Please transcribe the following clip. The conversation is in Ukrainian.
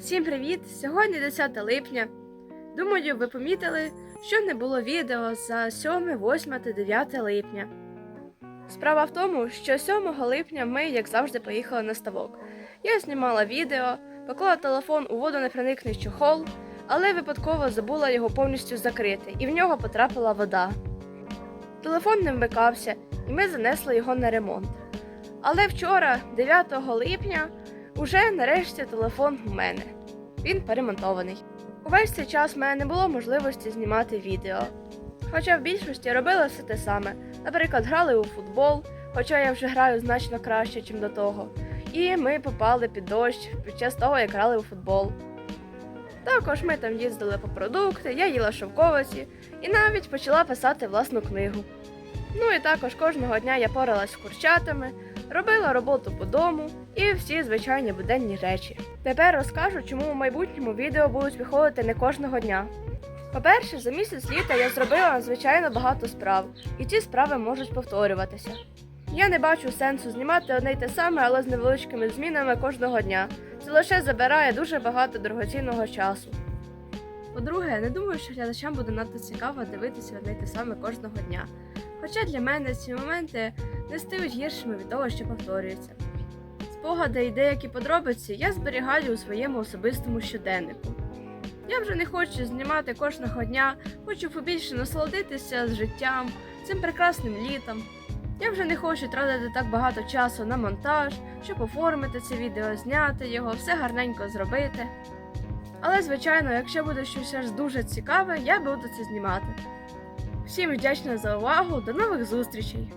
Всім привіт! Сьогодні 10 липня. Думаю, ви помітили, що не було відео за 7, 8 та 9 липня. Справа в тому, що 7 липня ми, як завжди, поїхали на ставок. Я знімала відео, поклала телефон у водонепроникний чохол, але випадково забула його повністю закрити, і в нього потрапила вода. Телефон не вмикався, і ми занесли його на ремонт. Але вчора, 9 липня, уже нарешті телефон у мене. Він перемонтований. Увесь цей час в мене не було можливості знімати відео. Хоча в більшості робила все те саме. Наприклад, грали у футбол, хоча я вже граю значно краще, ніж до того. І ми попали під дощ під час того, як грали у футбол. Також ми там їздили по продукти, я їла шовковиці і навіть почала писати власну книгу. Ну і також кожного дня я поралась з курчатами, робила роботу по дому і всі звичайні буденні речі. Тепер розкажу, чому у майбутньому відео будуть виходити не кожного дня. По-перше, за місяць літа я зробила надзвичайно багато справ, і ці справи можуть повторюватися. Я не бачу сенсу знімати одне й те саме, але з невеличкими змінами кожного дня. Це лише забирає дуже багато дорогоцінного часу. По-друге, не думаю, що глядачам буде надто цікаво дивитися одне й те саме кожного дня. Хоча для мене ці моменти не стають гіршими від того, що повторюється. Спогади і деякі подробиці я зберігаю у своєму особистому щоденнику. Я вже не хочу знімати кожного дня, хочу побільше насолодитися з життям, цим прекрасним літом. Я вже не хочу тратити так багато часу на монтаж, щоб оформити це відео, зняти його, все гарненько зробити. Але, звичайно, якщо буде щось аж дуже цікаве, я буду це знімати. Всім вдячна за увагу, до нових зустрічей!